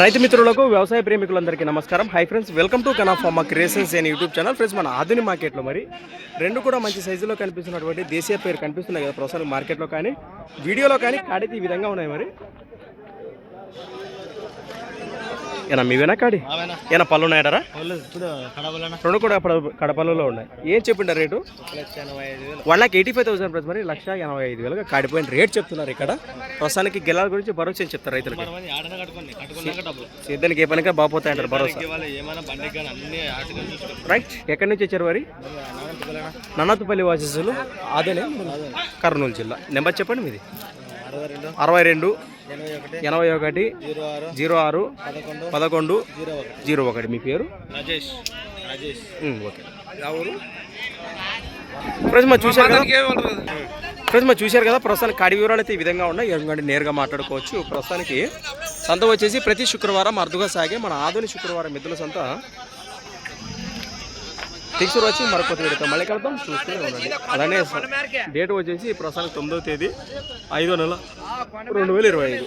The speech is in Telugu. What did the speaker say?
రైతు మిత్రులకు వ్యవసాయ ప్రేమికులందరికీ నమస్కారం. హై ఫ్రెండ్స్ వెల్కమ్ టు కనా ఫార్మా క్రియేషన్స్ అని యూట్యూబ్ ఛానల్ ఫ్రెండ్స్ మన ఆధునిక మార్కెట్లో మరి రెండు కూడా మంచి సైజులో కనిపిస్తున్నటువంటి దేశీయ పేరు కనిపిస్తున్నాయి కదా ప్రస్తుతం మార్కెట్లో కానీ వీడియోలో కానీ కాడైతే ఈ విధంగా ఉన్నాయి మరి. ఏనా మీవేనా కాడి? ఏనా పళ్ళు కడవలన రెండు కూడా కడ కడపల్లలో ఉన్నాయి. ఏం చెప్పిండ rate? One lakh eighty five thousand price మరి లక్ష ఎనభై ఐదు వేలుగా కాడిపోయిన రేట్ చెప్తున్నారు ఇక్కడ. ప్రస్తుతానికి గెలాల గురించి భరోసా ఏం చెప్తారు రైతులకి? సేద్యానికి ఏ పనిగా బాగుపోతాయి అంటారు భరోసా. రైట్ ఎక్కడి నుంచి వచ్చారు మరి? నన్నతుపల్లి వాసస్సులు అదేనే? కర్నూలు జిల్లా. నెంబర్ చెప్పండి మీది. అరవై రెండు. ఎనభై ఒకటి జీరో ఆరు పదకొండు జీరో ఒకటి. మీ పేరు? రాజేష్. ఓకే. ఫ్రెండ్స్ మరి చూశారు కదా? ఫ్రెండ్స్ మరి చూశారు కదా? ప్రస్తుతానికి కాడి వివరాలు అయితే ఈ విధంగా ఉన్నాయి. ఎందుకంటే నేరుగా మాట్లాడుకోవచ్చు. ప్రస్తుతానికి సంత వచ్చేసి ప్రతి శుక్రవారం అరుదుగా సాగే మన ఆధునిక శుక్రవారం మిద్దుల సంత. ఫిక్స్ వచ్చి మరొక వీడితో మళ్ళీ కలుద్దాం. చూస్తూనే ఉండండి. అలానే డేట్ వచ్చేసి ప్రస్తుతానికి తొమ్మిదవ తేదీ ఐదో నెల రెండు వేల ఇరవై ఐదు.